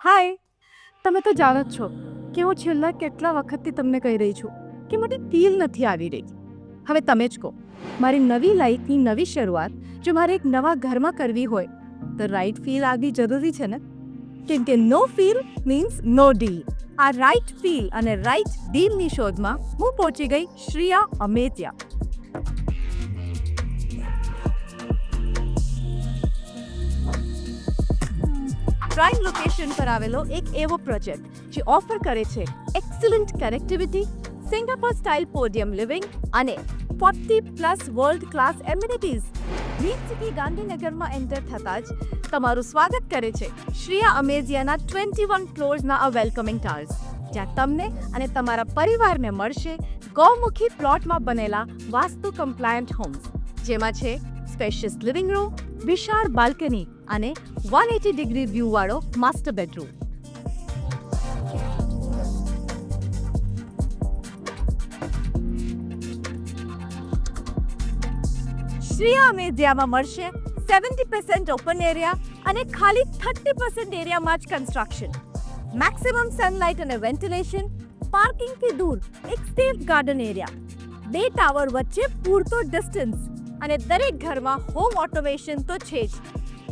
હાય, તમે તો જાણો જ છો કે હું છેલ્લા કેટલા વખતથી તમને કહી રહી છું કે મને તીલ નથી આવી રહી. હવે તમે જ કહો, મારી નવી લાઈફની નવી શરૂઆત જો મારે એક નવા ઘરમાં કરવી હોય, તો રાઈટ ફીલ આવવી જરૂરી છે ને? કેમ કે no feel means no deal આ રાઈટ ફીલ અને રાઈટ ડીલની શોધમાં હું પહોંચી ગઈ શ્રેયા અમેત્યા. પ્રાઇમ લોકેશન પર આવેલો એક એવો પ્રોજેક્ટ જે ઓફર કરે છે excellent connectivity Singapore style podium living અને forty plus world class amenities green city ગાંધીનગરમાં એન્ટર થતાં જ તમારું સ્વાગત કરે છે શ્રીયા અમેઝિયાના ટ્વેન્ટી વન ફ્લોર્સના આ વેલકમિંગ ટાર્સ જ્યાં તમને અને તમારા પરિવારને મળશે ગૌમુખી પ્લોટમાં બનેલા વાસ્તુ કમ્પ્લાયન્ટ હોમ્સ જેમાં છે સ્પેશિયસ લિવિંગ રૂમ વિશાળ બાલ્કની અને વન એટી ડિગ્રી વ્યૂ વાળો માસ્ટર બેડરૂમ શ્રીયા મેધિયામાં મળશે સેવન્ટી પર્સન્ટ ઓપન એરિયા અને ખાલી થર્ટી પર્સન્ટ એરિયામાં જ કન્સ્ટ્રક્શન મેક્સિમમ સનલાઇટ અને વેન્ટિલેશન પાર્કિંગથી દૂર એક સેફ ગાર્ડન એરિયા બે ટાવર વચ્ચે પૂરતો ડિસ્ટન્સ અને દરેક ઘરમાં હોમ ઓટોમેશન તો છે જ.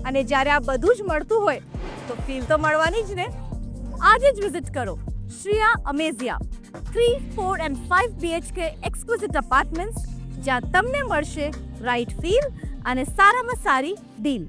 અને જ્યારે આ બધું જ મળતું હોય, તો ફીલ તો મળવાની જ ને? આજે જ વિઝિટ કરો Shriya Amezia. Three four and five BHK exclusive apartments જ્યાં તમને મળશે રાઈટ ફીલ અને સારામાં સારી ડીલ